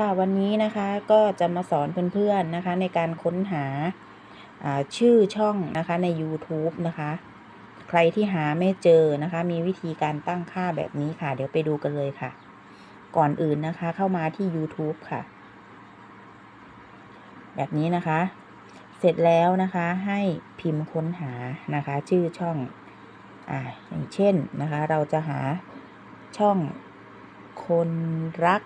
ค่ะวันนี้นะคะก็จะมาสอนเพื่อนๆนะคะ ในการค้นหาาชื่อช่องนะคะใน YouTube นะคะ ใครที่หาไม่เจอนะคะ มีวิธีการตั้งค่าแบบนี้ค่ะ เดี๋ยวไปดูกันเลยค่ะ ก่อนอื่นนะคะเข้ามาที่ YouTube ค่ะ แบบนี้นะคะ เสร็จแล้วนะคะให้พิมพ์ค้นหานะคะ ชื่อช่องอ่าอย่างเช่นนะคะ เราจะหาช่องคนรัก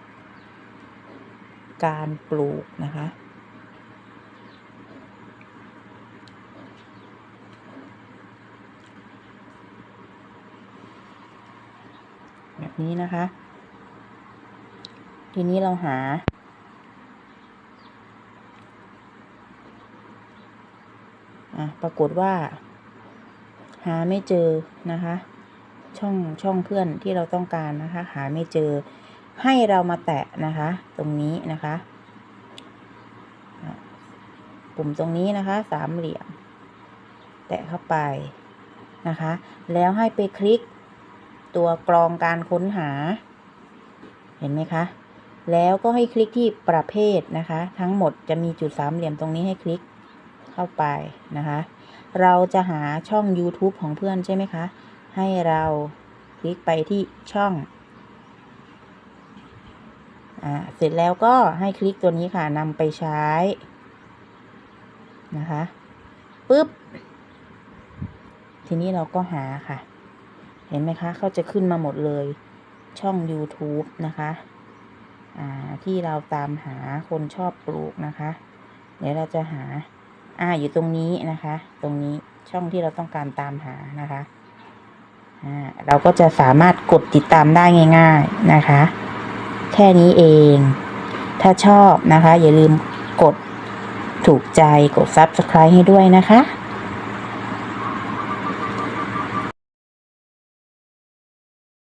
การปลูกนะคะ แบบนี้นะคะ ทีนี้เราหาปรากฏว่า หาไม่เจอนะคะ ช่องช่องเพื่อนที่เราต้องการนะคะ หาไม่เจอ ให้เรามาแตะนะคะ ตรงนี้นะคะ ปุ่มตรงนี้นะคะ สามเหลี่ยม แตะเข้าไปนะคะ แล้วให้ไปคลิกตัวกรองการค้นหา เห็นไหมคะ แล้วก็ให้คลิกที่ประเภทนะคะ ทั้งหมดจะมีจุดสามเหลี่ยมตรงนี้ให้คลิกเข้าไปนะคะ เราจะหาช่อง YouTube ของเพื่อนใช่ไหมคะ ให้เราคลิกไปที่ช่อง อ่าเสร็จแล้วก็ให้คลิกตัวนี้ค่ะนำไปใช้ นะคะปุ๊บ ทีนี้เราก็หาค่ะ เห็นไหมคะเขาจะขึ้นมาหมดเลยช่อง YouTube นะคะอ่าที่เราตามหาคนชอบปลูกนะคะ เดี๋ยวเราจะหา อ่า อยู่ตรงนี้นะคะ ตรงนี้ช่องที่เราต้องการตามหานะคะ อ่า เราก็จะสามารถกดติดตามได้ง่าย ๆ นะคะ แค่นี้เอง ถ้าชอบนะคะ อย่าลืมกดถูกใจกด Subscribe ให้ด้วยนะคะ